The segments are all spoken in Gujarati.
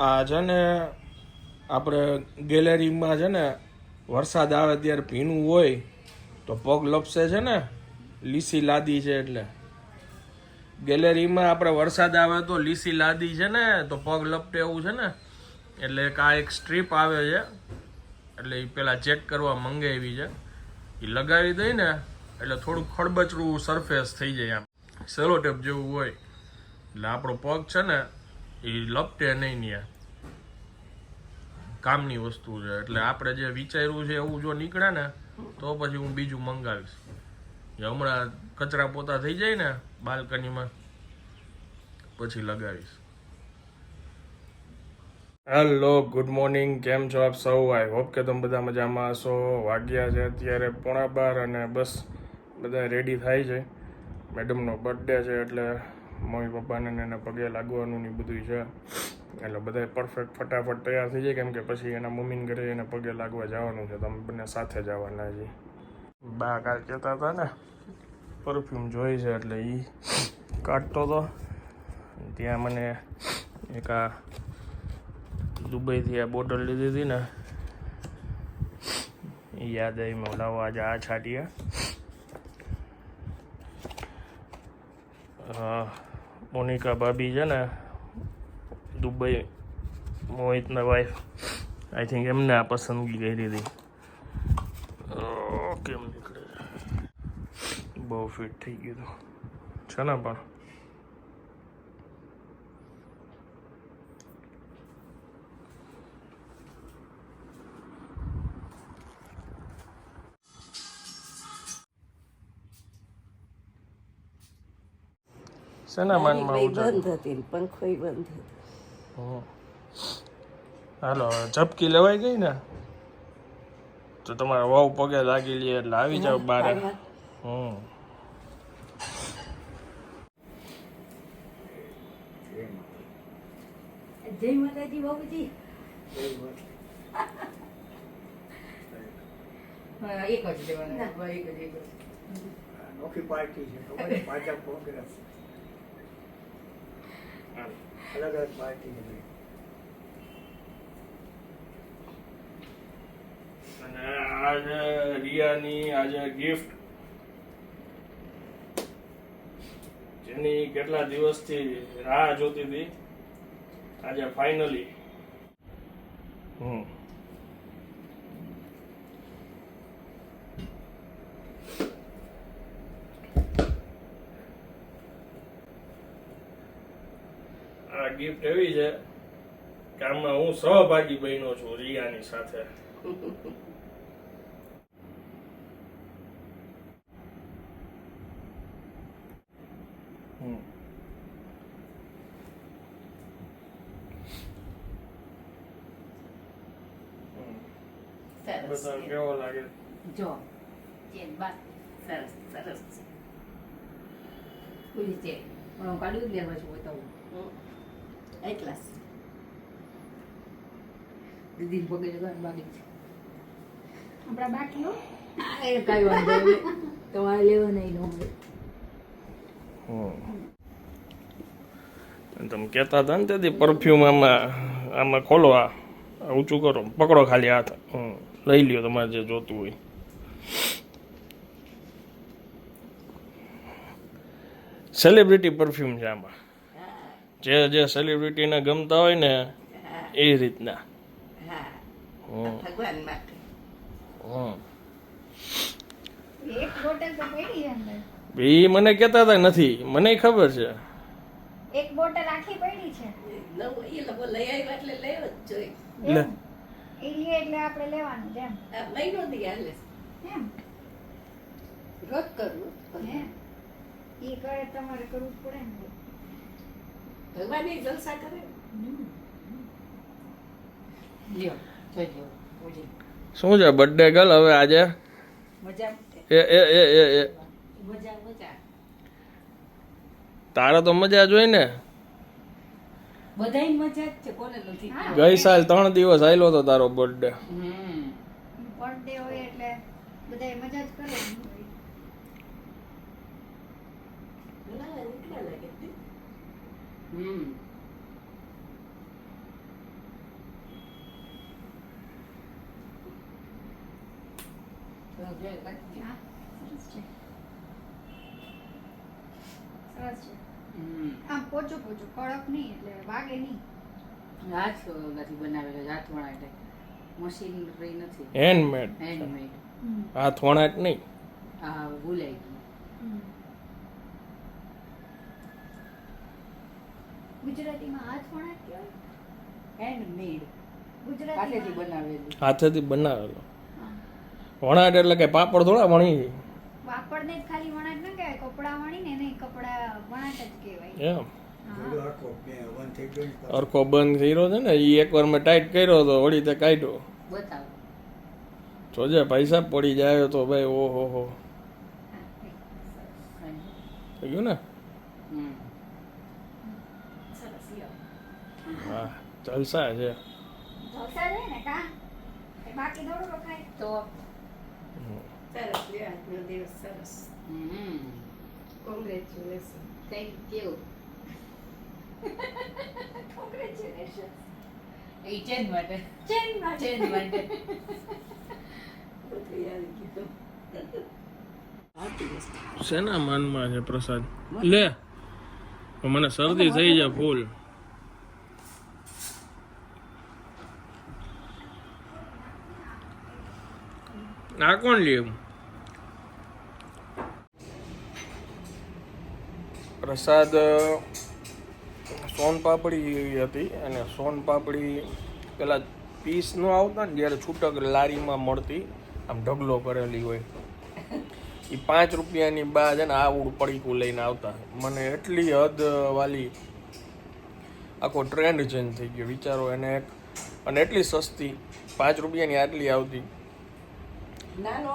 આ છે ને આપણે ગેલેરીમાં છે ને વરસાદ આવે ત્યારે ભીનું હોય તો પગ લપસે છે ને, લીસી લાદી છે એટલે. ગેલેરીમાં આપણે વરસાદ આવે તો લીસી લાદી છે ને, તો પગ લપટે એવું છે ને, એટલે એક આ એક સ્ટ્રીપ આવે છે. એટલે એ પેલા ચેક કરવા મંગાવી છે. એ લગાવી દઈ ને, એટલે થોડુંક ખડબચરું સરફેસ થઈ જાય આમ. સેલો ટેપ જેવું હોય. એટલે આપણો પગ છે ને એ લપટે નહીં ત્યાં કામની વસ્તુ છે. એટલે આપણે જે વિચાર્યું છે એવું જો નીકળે ને, તો પછી હું બીજું મંગાવીશ. હમણાં કચરા પોતા થઈ જાય ને બાલ્કનીમાં, પછી લગાવીશ. હેલો ગુડ મોર્નિંગ કેમ છો આપ સૌ? આઈ હોપ કે તમે બધા મજામાં હશો. વાગ્યા છે અત્યારે પોણા બાર અને બસ બધા રેડી થાય છે. મેડમનો બર્થડે છે એટલે મમ્મી પપ્પાને એને પગે લાગવાનું ને બધું છે. એટલે બધા પરફેક્ટ ફટાફટ તૈયાર થઈ જાય, કેમ કે પછી એના મમ્મીને ઘરે એને પગે લાગવા જવાનું છે તમે બંને સાથે જવાના છે બા કાલ કહેતા હતા ને પરફ્યુમ જોઈ છે એટલે એ કાઢતો હતો. ત્યાં મને એક આ દુબઈથી આ બોટલ લીધી હતી ને એ યાદ આવી મેં, લાવો આજે આ છાંટીએ. હા, મોનિકા ભાભી છે ને દુબઈ મોહિતના વાઈફ આઈ થિંક એમને આ પસંદગી કરી હતી કેમ નીકળે? બહુ ફિટ થઈ ગયું હતું છે ને પણ? શેના માનમાં? બંધ હતી ને બંધ હતો. હાલો ઝપકી લેવાઈ ગઈ ને તો તમારા વાવ પગે લાગી લે એટલે આવી જાવ બાર હમ જય માતાજી બાબુજી એક જ લેવાનું. એક જ, એક જ. નોખી પાર્ટી છે ખબર છે? ભાજપ કોંગ્રેસ અલગ અલગ પાર્ટી અને આજે રિયાની આજે ગિફ્ટ જેની કેટલા દિવસથી રાહ જોતી હતી? આજે ફાઇનલી હમ આ ગિફ્ટ એવી છે કે આમાં હું સહભાગી બન્યો છું રિયાની સાથે. બતાવ કેવો લાગે? જો. ચેન બા સરસ સરસ છે. પણ હું કાઢ્યું જ લેવા છું બતાવું એટલા દીદી પગે જવાનું બાકી છે આપણા હા, એ કાંઈ વાંધો નહીં તમારે લેવા નહીં ન તમે કહેતા હતા ને તેથી પરફ્યુમ આમાં આમાં ખોલો આ આ ઊંચું કરો પકડો ખાલી હાથ હમ. લઈ લ્યો તમારે જે જોતું હોય સેલિબ્રિટી પરફ્યુમ છે આમાં જે જે સેલિબ્રિટીને ગમતા હોય ને એ રીતના. ભગવાન માટે. એક બોટલ તો પડી અંદર. એ મને કહેતા હતા નથી. મને ખબર છે. એક બોટલ આખી પડી છે. એ લોકો લઈ આવ્યા એટલે લેવો જ જોઈએ એ લે. એટલે આપણે લેવાનું એમ. મહિનો દી હાલે. એમ? રોજ કરવું એ કરે. તમારે કરવું પડે ને. ભગવાન એ જલસા કરે? લ્યો શું છે બર્થડે ગર્લ હવે આજે? મજા એ એ એ એ એ. મજા મજા. તારે તો મજા જોઈ ને. જ છે કોને ગઈ સાલ ત્રણ દિવસ આવેલો તો તારો બર્થડે બર્થડે હોય એટલે બધાય મજા જ કરે. સરસ છે. આમ પોચું પોચું કડક નહીં એટલે વાગે નહીં. હાથ બનાવેલો હાથ વણાટ એટલે મશીનરી નથી. હેન્ડમેડ હેન્ડમેડ નહીં. હા ભૂલાઈ ગયું. ગુજરાતીમાં હાથ વણાટ કહેવાય હેન્ડમેડ હાથેથી બનાવેલું. હાથેથી બનાવેલો. વણાટ એટલે કે પાપડ થોડા વણી વાપડને જ ખાલી વણાટ ન કહેવાય કપડા વણીને એને કપડા વણાટ જ કહેવાય. એમ. અરખો બંધ કર્યો છે ને એ એકવાર મેં ટાઈટ કર્યો તો વળી તે કાઢ્યો. બતાવો. જોજે પૈસા પડી જાય તો ભાઈ ઓહો હો. થઈ ગયું ને હમ સરસ લ્યો હા જલસા છે. જલસા છે ને કા? બાકી થોડું રખાય તો સરસ લ્યો આજનો દિવસ સરસ હમ. કોંગ્રેચ્યુલેશન થેન્ક યુ કોંગ્રેચ્યુલેશન એ ચેન માટે. ચેન માટે. ચેન માટે. બધું આવી ગયું હાથી વસ્તુ શેના માનમાં છે પ્રસાદ? લે. મને શરદી થઈ જાય ફૂલ. આ કોણ લે પ્રસાદ સોન પાપડી હતી અને સોન પાપડી પેલા પીસ નો આવતા ને જ્યારે છૂટક લારીમાં મળતી, આમ ઢગલો કરેલી હોય. એ પાંચ રૂપિયાની બા છે ને આવડું પડીકું લઈને આવતા. મને એટલી હદ વાલી આખો ટ્રેન્ડ ચેન્જ થઈ ગયો. વિચારો એને એક, અને એટલી સસ્તી પાંચ રૂપિયાની આટલી આવતી.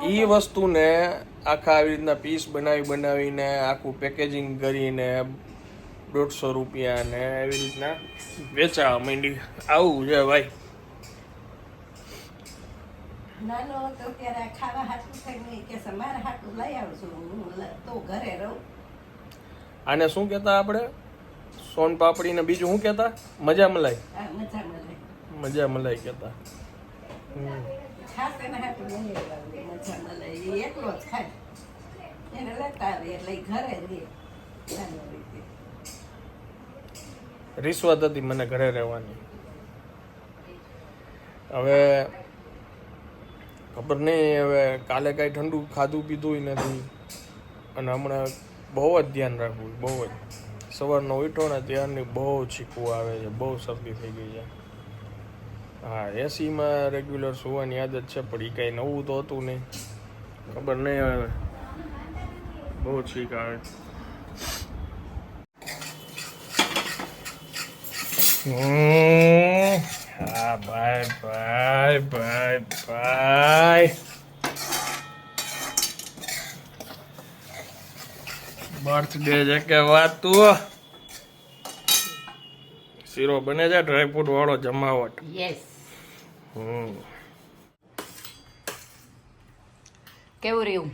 એ વસ્તુને આખા આવી રીતના પીસ બનાવી બનાવીને આખું પેકેજિંગ કરીને દોઢસો રૂપિયા ને એવી રીતના વેચાવા માંડી. આવું છે ભાઈ. નાનો હતો ત્યારે ખાવા હાટું થઈને કે છે, હાટું લઈ આવજો. તો ઘરે રહું. આને શું કહેતા આપણે? સોન પાપડી ને બીજું શું કહેતા? મજા મલાઈ. મજા મળે મજા મલાઈ કહેતા. એ એકલો જ ખાય એને લેતા આવે એટલે ઘરે રીતે. રિશ્વત હતી મને ઘરે રહેવાની. હવે ખબર નહીં, હવે કાલે કાંઈ ઠંડુ ખાધું પીધું નથી. અને હમણાં બહુ જ ધ્યાન રાખવું બહુ જ. સવારનો ઉઠો ને ત્યારની બહુ છીકવું આવે છે, બહુ શરદી થઈ ગઈ છે. હા, એસીમાં રેગ્યુલર સુવાની આદત છે, પણ એ કાંઈ નવું તો હતું નહીં. ખબર નહીં હવે. બહુ છીક આવે. હમ. હા, ભાઈ ભાઈ ભાઈ ભાઈ. બર્થડે છે કે વાત? તું શીરો બને છે ડ્રાયફ્રૂટ વાળો જમાવટ. યસ હમ કેવું રહ્યું?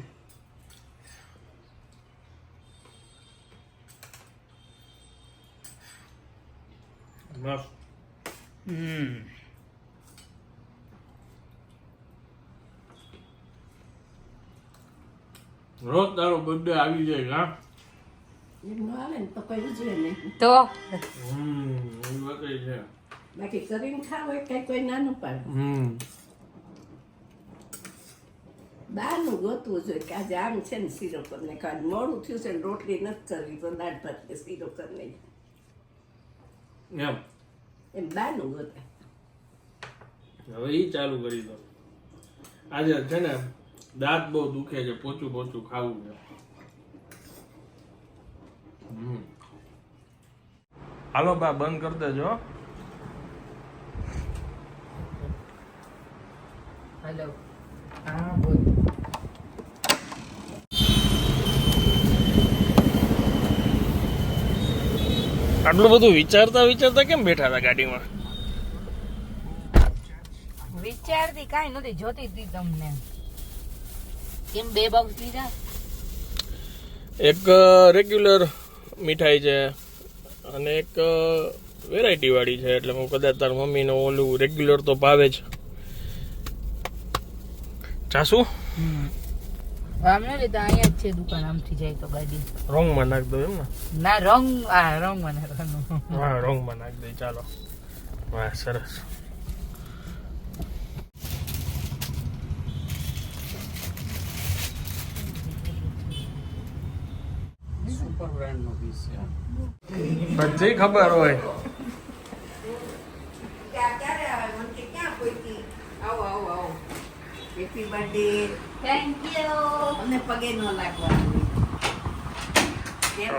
હમ. રોજ તારો બર્થડે આવી જાય હા? તો હમ એ વાત છે. બાકી કરીને ખાવ હોય કઈ કોઈ નાનું પાડે બહારનું ગોતવું જોઈએ કે આજે આમ છે ને શીરો કરી નાખો આજે મોડું થયું છે ને રોટલી નથી કરવી તો દાળ ભાત કે શીરો કરી નાખી એમ એમ બહારનું ગોતે હવે ઈ ચાલુ કરી દો આજે છે ને દાંત બહુ દુખે છે પોચું પોચું ખાવું છે હમ. હાલો બા બંધ કરી દેજો હેલો હા બોલ આટલું બધું વિચારતા વિચારતા કેમ બેઠા હતા ગાડીમાં? વિચારતી કાંઈ નથી જોતી હતી તમને. કેમ બે બોક્સ લીધા એક રેગ્યુલર મીઠાઈ છે અને એક વેરાયટી વાળી છે એટલે હું કદાચ તાર મમ્મીને ઓલું રેગ્યુલર તો ભાવે જ. ચાસુ? આમ ન લેતા અહીંયા જ છે દુકાન આમથી જાય તો ગાડી. રોંગમાં નાખ દો એમ ને? ના રંગ આ રંગ મને રંગ. હા રોંગમાં નાખ દે ચાલો. વાહ સરસ. બધી ખબર હોય ક્યાં ક્યારે આવે મને કે ક્યાં કોઈથી આવો આવો આવો હેપી બર્થડે થેન્ક યુ અને પગે ન લાગવાનું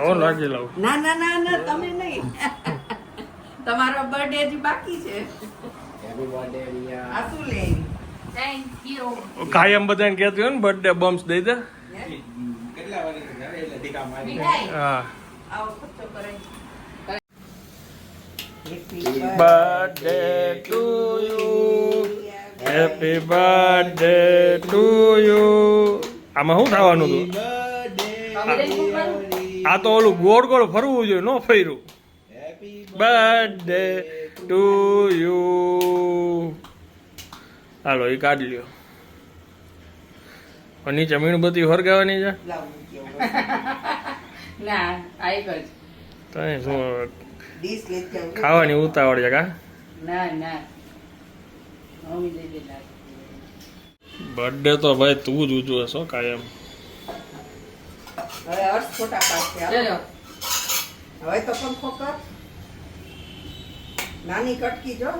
ઓ લાગી લાવ. ના ના ના ના તમે નહીં. તમારો બર્થડે હજી બાકી છે. હેપી બર્થડે રિયા આ શું લે? થેન્ક યુ કાયમ બધાને કહેતી હોય ને બર્થડે બમ્સ દઈ દે. કેટલા વાગે ઘરે એટલે મારી હા. આવો ખર્ચો કરે birthday to you happy birthday to you આમાં શું થવાનું હતું? આ તો ઓલું ગોળ ગોળ ફરવું જોઈએ નો ફર્યું. બર્થડે ટુ યુ હાલો એ કાઢ લ્યો. અને નીચે મીણબત્તી હરગાવાની છે. ખાવાની ઉતાવળ છે કા? ના ના. બર્થડે તો ભાઈ તું જ ઉજવે છો કાયમ. હવે અર્થ ખોટા પાસે હવે તો પંખો કર. નાની કટકી જો.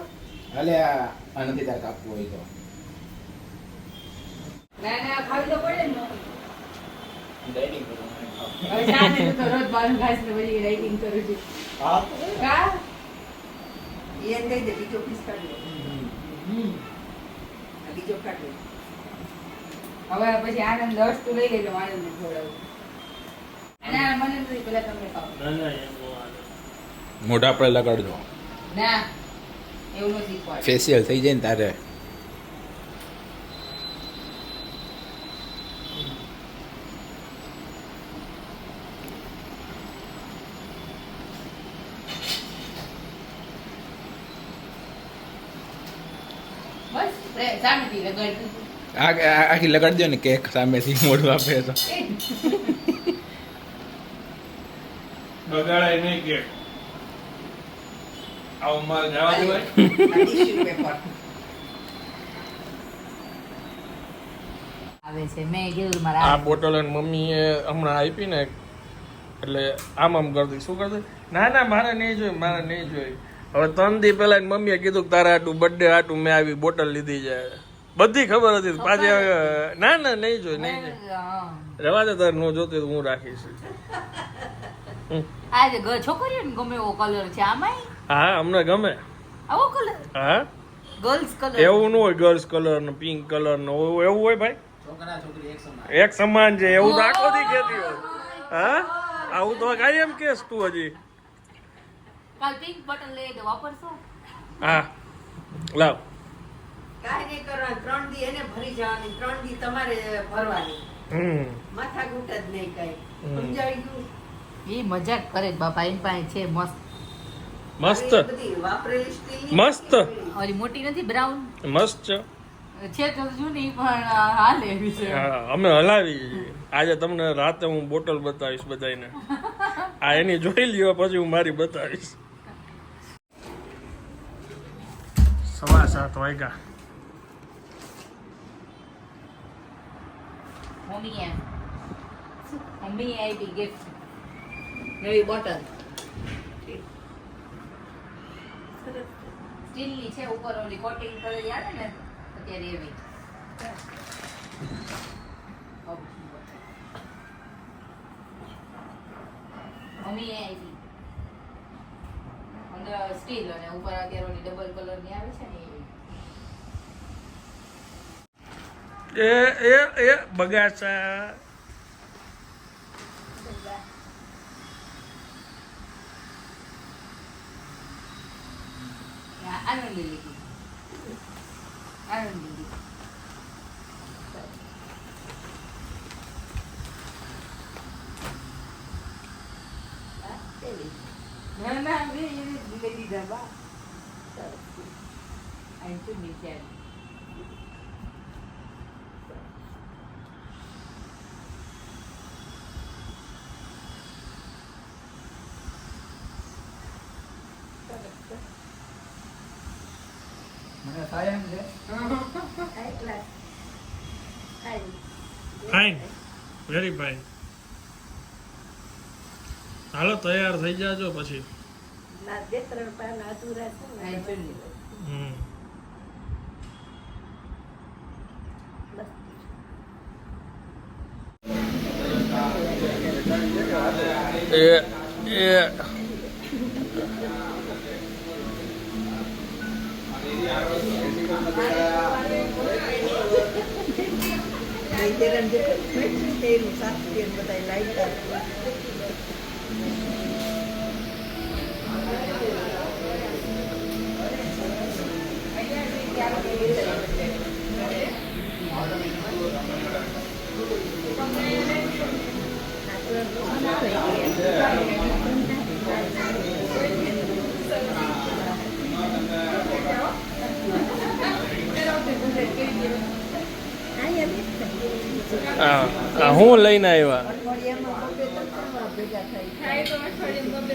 અલે આ આ નથી તાર કાપવું હોય તો. ના ના ખાવી તો પડે ને ડાઇનિંગ કરવાનું હવે સાંજે તો તો રોજ બાર ઘાસ ને બધી કરું છું. હા? કા એને દે બીજો પીસ કાઢી બીજો કાઢી. હવે પછી આનંદ દસ તું લઈ લેજો આનંદ ખવડાવું ના મને નથી પેલા તમને ખાવ મોઢા આપણે લગાડજો. ના એવું નથી ફેશિયલ થઈ જાય ને તારે બસ રે- આખી લગાડજો ને કેક સામેથી મોઢું આપે તો. બગાડાય નહીં કેક. આવું માલ જવા દેવાય આ આવે છે. મેં કીધું મારા આ બોટલ અને મમ્મીએ હમણાં આપી ને એટલે આમ આમ કરતી શું કરતી ના ના મારે નહીં જોઈ મારે નહીં જોઈ હવે ત્રણ દી પહેલા મમ્મીએ કીધું કે તારા આટું બર્થડે આટું મેં આવી બોટલ લીધી છે. બધી ખબર હતી. પાછી ના ના નહીં જોઈ નહીં જોઈ. હા. રવા દે તારે નો જોતી તો હું રાખીશ. આજે છોકરીઓને ગમે એવો કલર છે? આમાંય? હા અમને ગમે. આવો કલર હા. ગર્લ્સ કલર એવું ન હોય ગર્લ્સ કલર ને પિંક કલર નો એવું હોય ભાઈ? છોકરા છોકરી એક સમાન. એક સમાન છે એવું રાખો દી કેતી હોય. હા. આવું તો કાઈ એમ કેસ તું હજી. કાલ પિંક બટન લઈ દે વાપરશો? હા. લાવ. કાંઈ નહીં કરવાનું ત્રણ દી એને ભરી જવાની ત્રણ દી તમારે ભરવાની. હમ. માથા જ નહીં કઈ. હમ. સમજાઈ ગયું? એ મજાક કરે બાપા એની પાસે છે મસ્ત. મસ્ત. મસ્ત. ઓલી મોટી નથી બ્રાઉન? મસ્ત છે. છે તો જૂની પણ હાલે એવી છે. હા અમે હલાવી. આજે તમને રાતે હું બોટલ બતાવીશ બધાને આ એની જોઈ લ્યો પછી હું મારી બતાવીશ. સવા સાત વાગ્યા. મમ્મી મમ્મી આપી ગિફ્ટ નવી બોટલ સ્ટીલની છે ઉપર ઓલી કોટિંગ કરેલી આવે ને, અત્યારે એવી. મમ્મી આપી. અંદર સ્ટીલ અને ઉપર અત્યારે ઓલી ડબલ કલરની આવે છે ને એવી એ એ એ બગાસા આનંદ લીધી આનંદ લીધી ના ના મેં એને લઈ દીધા બા અહીં તો નીચે આવી. મને થાય એમ છે ફાઇન વેરી ફાઇન હાલો તૈયાર થઈ જાજો પછી. હમ બસ. એ તેનું સાસુ બધા લાઈટા હા હા, હું લઈને આવ્યા?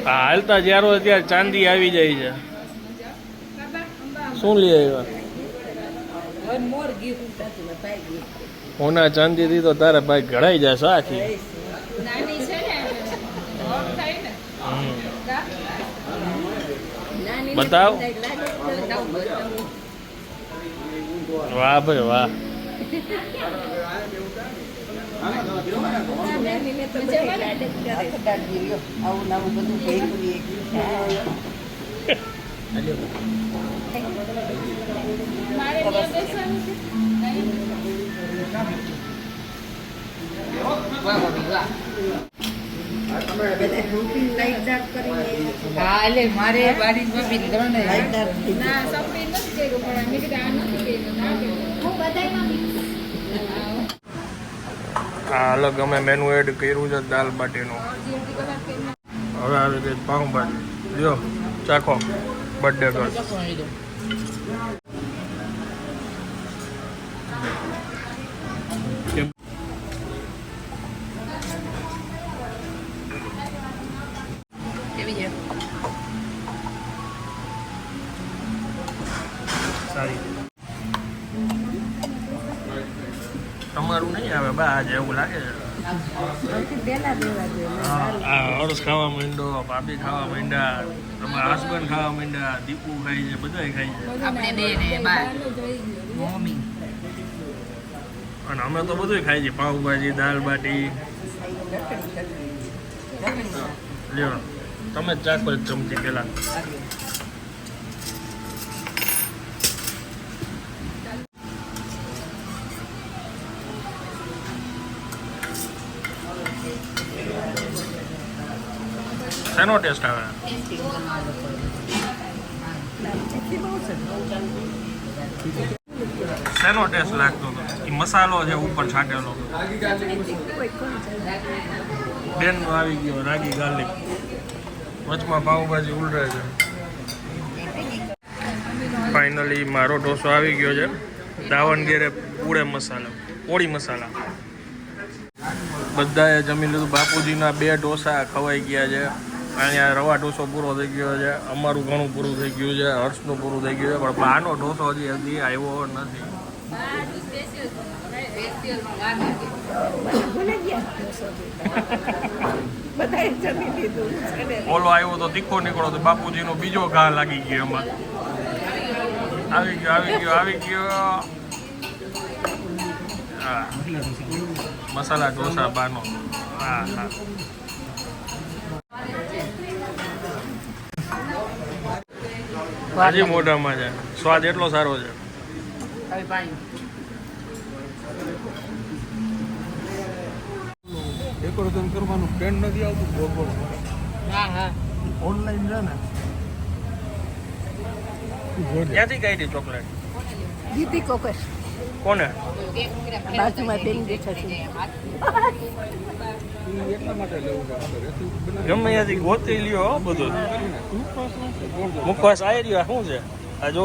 હાલતા જ્યારો ત્યારે ચાંદી આવી જાય છે. શું લઈ આવ્યા? હોના ચાંદી થી તો તારે ભાઈ ઘડાઈ જાય. બતાવું, બતાવું. વાહ ભાઈ વાહ નાનીને તો બધાય લાડ જ કરે. આવું ને બધું મારે થઈ ના સપડી નથી કર્યું પણ મેં કીધું આ નથી કર્યું. હું આ અલગ અમે મેનુ એડ કર્યું છે દાલ બાટીનું. હવે આવી ગઈ પાઉંભાજી. લ્યો, ચાખો. બર્થડે ગર્લ નહીં આવે બા આજે એવું લાગે છે. હર્ષ ખાવા માંડો ભાભી ખાવા માંડ્યા તમારા હસબન્ડ ખાવા માંડ્યા દીપુ ખાય છે બધાય ખાય છે. આપણે બે ને બાર. મમ્મી. અને અમે તો બધું ખાઈ છીએ પાઉંભાજી દાલ બાટી. લ્યો તમે જ પર ચમચી પેલા. શેનો ટેસ્ટ આવે? શેનો ટેસ્ટ લાગતો હતો? એ મસાલો છે ઉપર છાંટેલો બેન આવી ગયો, રાગી ગાર્લિક. વચમાં પાઉભાજી ઉલરે છે. ફાઇનલી મારો ઢોસો આવી ગયો છે. દાવણગીરે પૂળે મસાલા પોળી મસાલા. બધાએ જમી લીધું. બાપુજીના બે ઢોસા ખવાઈ ગયા છે. અહીંયા રવા ઢોસો પૂરો થઈ ગયો છે, અમારું ઘણું પૂરું થઈ ગયું છે, હર્ષનું પૂરું થઈ ગયું છે, પણ બાનો ઢોસો હજી હજી આવ્યો નથી. ઓલો આવ્યો તો તીખો નીકળો તો બાપુજીનો બીજો ઘા લાગી ગયો એમાં. આવી ગયો આવી ગયો આવી ગયો. મસાલા ઢોસા બાનો હા હા. હજી મોઢામાં છે. સ્વાદ એટલો સારો છે. ડેકોરેશન કરવાનું પેન નથી આવતું બરોબર હા હા. ઓનલાઈન છે ને. ક્યાંથી કાઢી ચોકલેટ? દીદી કોકસ કોને? બાજુમાં બેઠા છે. ગમે ત્યાંથી ગોતી લ્યો હો બધું. મુખવાસ આવી રહ્યો શું છે? આ જો.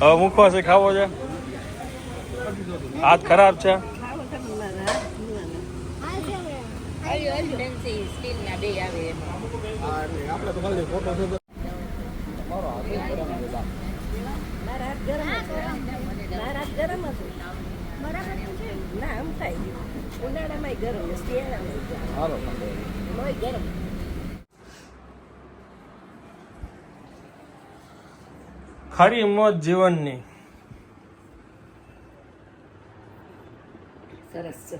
હવે મુખવાસ ખાવો છે? હાથ ખરાબ છે? આપણે તો ખાલી ફોટો છે મારો હાથ જ ગરમ છે બા. મારા હાથ ગરમ હતો મારા હાથ ગરમ હતો બરાબર ના આમ થાય. ગયું ઉનાળામાં ગરમ શિયાળામાં હાલો ગરમ. ખરી મોજ જીવનની. સરસ છે.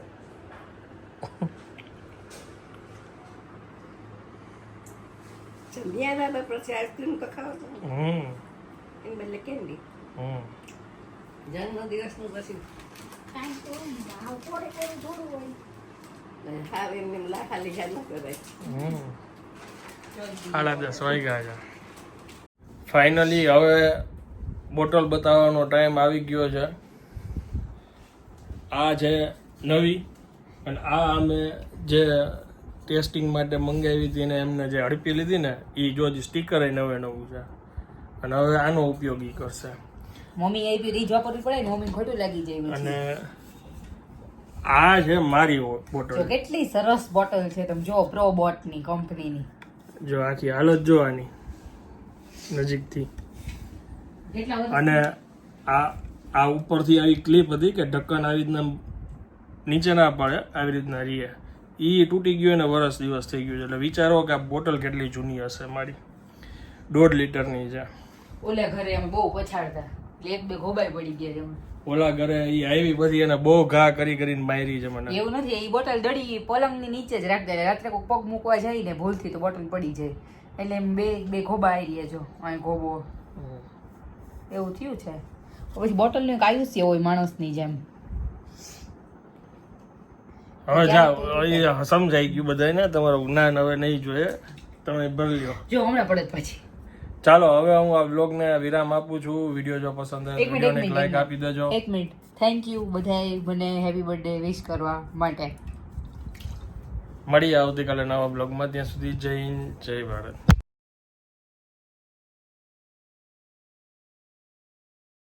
સંધ્યાના પછી આઈસ્ક્રીમ તો ખાવ છો હમ. એમ બદલે કેન્ડી હમ. જન્મ લીધા ન હમ. સાડા દસ વાગ્યા છે. ફાઇનલી હવે બોટલ બતાવવાનો ટાઈમ આવી ગયો છે. આ છે નવી અને આ અમે જે ટેસ્ટિંગ માટે મંગાવી હતી ને એમને જે હડપી લીધી ને એ જો સ્ટીકર નવે નવું છે. અને હવે આનો ઉપયોગ એ કરશે. મમ્મી બી રીજ વાપરવી પડે ને મમ્મી ખોટું લાગી જાય અને આ છે મારી જો બોટલ. કેટલી સરસ બોટલ છે તમે જો પ્રો બોટની કંપનીની. જો આખી હાલત જોવાની નજીકથી. કેટલા વર્ષ અને આ આ ઉપરથી આવી ક્લિપ હતી કે ઢક્કન આવી રીતના નીચે ના પડે આવી રીતના રીએ. એ તૂટી ગયું ને વરસ દિવસ થઈ ગયું છે. એટલે વિચારો કે આ બોટલ કેટલી જૂની હશે મારી. દોઢ લીટરની છે. ઓલે ઘરે અમે બહુ પછાડતા. એક બે ગોબાઈ પડી ગયા છે ઓલા ઘરે એ આવી પછી એને બહુ ઘા કરી કરીને મારી છે મને. એવું નથી એ બોટલ દડી પલંગની નીચે જ રાખતા રાત્રે કોઈ પગ મૂકવા જાય ને ભૂલથી તો બોટલ પડી જાય. એટલે એમ બે બે ખોબા આવી રહ્યા છો અહીં ખોબો એવું થયું છે? પછી બોટલનું એક આયુષ્ય હોય માણસની જેમ. હવે જાઓ સમજાઈ ગયું બધાને તમારું જ્ઞાન હવે નહીં જોઈએ. તમે ભરી લ્યો જો હમણાં પડે પછી. ચાલો હવે હું આ બ્લોગને વિરામ આપું છું. વીડિયો જો પસંદ આવે તો એક લાઈક આપી દેજો. એક મિનિટ. થેન્ક યુ બધાએ મને હેપી બર્થડે વિશ કરવા માટે. મળીએ આવતીકાલે નવા બ્લોગમાં ત્યાં સુધી જય હિન્દ જય ભારત.